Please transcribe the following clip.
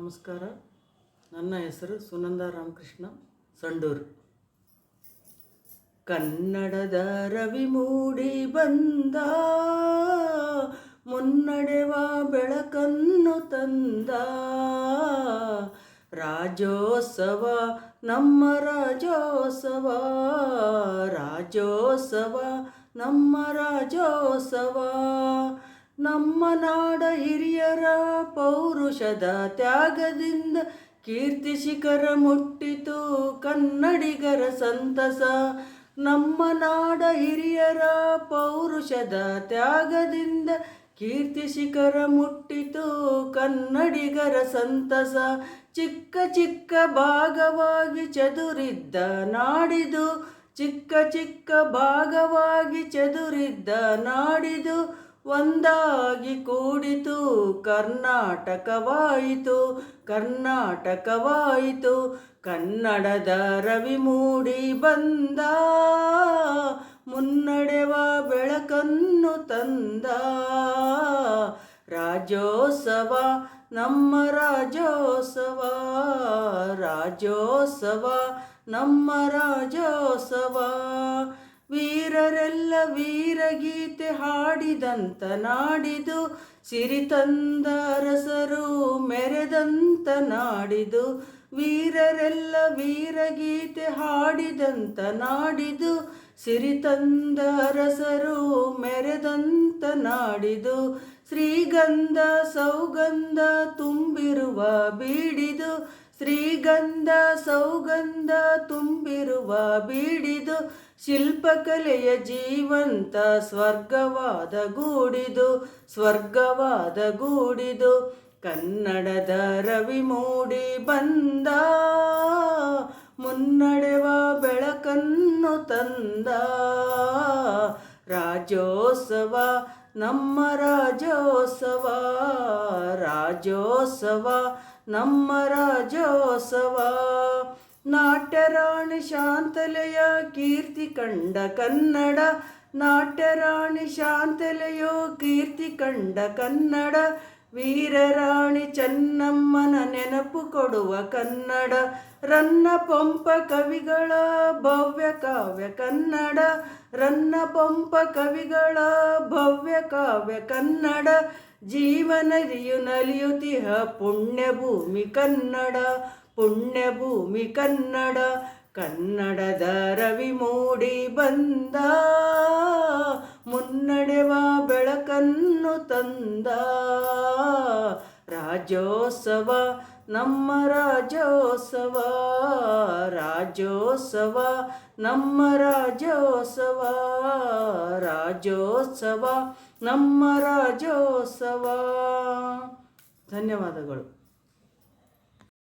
ನಮಸ್ಕಾರ. ನನ್ನ ಹೆಸರು ಸುನಂದ ರಾಮಕೃಷ್ಣ ಸಂಡೂರು. ಕನ್ನಡದ ರವಿ ಮೂಡಿ ಬಂದ, ಮುನ್ನಡೆವ ಬೆಳಕನ್ನು ತಂದ. ರಾಜೋತ್ಸವ ನಮ್ಮ ರಾಜೋತ್ಸವ ರಾಜೋತ್ಸವ ನಮ್ಮ ರಾಜೋತ್ಸವ ನಮ್ಮ ನಾಡ ಹಿರಿಯರ ಪೌರುಷದ ತ್ಯಾಗದಿಂದ ಕೀರ್ತಿ ಶಿಖರ ಮುಟ್ಟಿತು ಕನ್ನಡಿಗರ ಸಂತಸ. ನಮ್ಮ ನಾಡ ಹಿರಿಯರ ಪೌರುಷದ ತ್ಯಾಗದಿಂದ ಕೀರ್ತಿ ಶಿಖರ ಮುಟ್ಟಿತು ಕನ್ನಡಿಗರ ಸಂತಸ. ಚಿಕ್ಕ ಚಿಕ್ಕ ಭಾಗವಾಗಿ ಚದುರಿದ್ದ ನಾಡಿದು, ಚಿಕ್ಕ ಚಿಕ್ಕ ಭಾಗವಾಗಿ ಚದುರಿದ್ದ ನಾಡಿದು ಒಂದಾಗಿ ಕೂಡಿತು. ಕರ್ನಾಟಕವಾಯಿತು ಕರ್ನಾಟಕವಾಯಿತು. ಕನ್ನಡದ ರವಿ ಮೂಡಿ ಬಂದ. ಮುನ್ನಡೆವ ಬೆಳಕನ್ನು ತಂದ. ರಾಜ್ಯೋತ್ಸವ, ನಮ್ಮ ರಾಜೋತ್ಸವ ರಾಜ್ಯೋತ್ಸವ, ನಮ್ಮ ರಾಜೋತ್ಸವ ವೀರರೆಲ್ಲ ವೀರಗೀತೆ ಹಾಡಿದಂತ ನಾಡಿದು ಸಿರಿತಂದ ಅರಸರು ಮೆರೆದಂತ ನಾಡಿದು, ವೀರರೆಲ್ಲ ವೀರಗೀತೆ ಹಾಡಿದಂತ ನಾಡಿದು ಸಿರಿತಂದ ಅರಸರು ಮೆರೆದಂತ ನಾಡಿದು, ಶ್ರೀಗಂಧ ಸೌಗಂಧ ತುಂಬಿರುವ ಬೀಡಿದು, ಶ್ರೀಗಂಧ ಸೌಗಂಧ ತುಂಬಿರುವ ಬೀಡಿದು ಶಿಲ್ಪಕಲೆಯ ಜೀವಂತ ಸ್ವರ್ಗವಾದ ಗೂಡಿದು ಸ್ವರ್ಗವಾದ ಗೂಡಿದು, ಕನ್ನಡದ ರವಿ ಮೂಡಿ ಬಂದ. ಮುನ್ನಡೆವ ಬೆಳಕನ್ನು ತಂದ. ರಾಜೋತ್ಸವ ನಮ್ಮ ರಾಜೋತ್ಸವ ರಾಜೋತ್ಸವ ನಮ್ಮ ರಾಜೋತ್ಸವ ನಾಟ್ಯರಾಣಿ ಶಾಂತಲೆಯ ಕೀರ್ತಿ ಕಂಡ ಕನ್ನಡ. ನಾಟ್ಯರಾಣಿ ಶಾಂತಲೆಯೋ ಕೀರ್ತಿ ಕಂಡ ಕನ್ನಡ. ವೀರರಾಣಿ ಚೆನ್ನಮ್ಮನ ನೆನಪು ಕೊಡುವ ಕನ್ನಡ. ರನ್ನ ಪಂಪ ಕವಿಗಳ ಭವ್ಯ ಕಾವ್ಯ ಕನ್ನಡ. ರನ್ನ ಪಂಪ ಕವಿಗಳ ಭವ್ಯ ಕಾವ್ಯ ಕನ್ನಡ. ಜೀವನರಿಯು ನಲಿಯುತಿಹ ಪುಣ್ಯಭೂಮಿ ಕನ್ನಡ. ಪುಣ್ಯಭೂಮಿ ಕನ್ನಡ, ಕನ್ನಡದ ರವಿ ಮೂಡಿ ಬಂದ. ಮುನ್ನಡೆವ ಬೆಳಕನ್ನು ತಂದ. ರಾಜ್ಯೋತ್ಸವ, ನಮ್ಮ ರಾಜೋತ್ಸವ ರಾಜೋತ್ಸವ ನಮ್ಮ ರಾಜೋತ್ಸವ ರಾಜೋತ್ಸವ ನಮ್ಮ ರಾಜೋತ್ಸವ ಧನ್ಯವಾದಗಳು.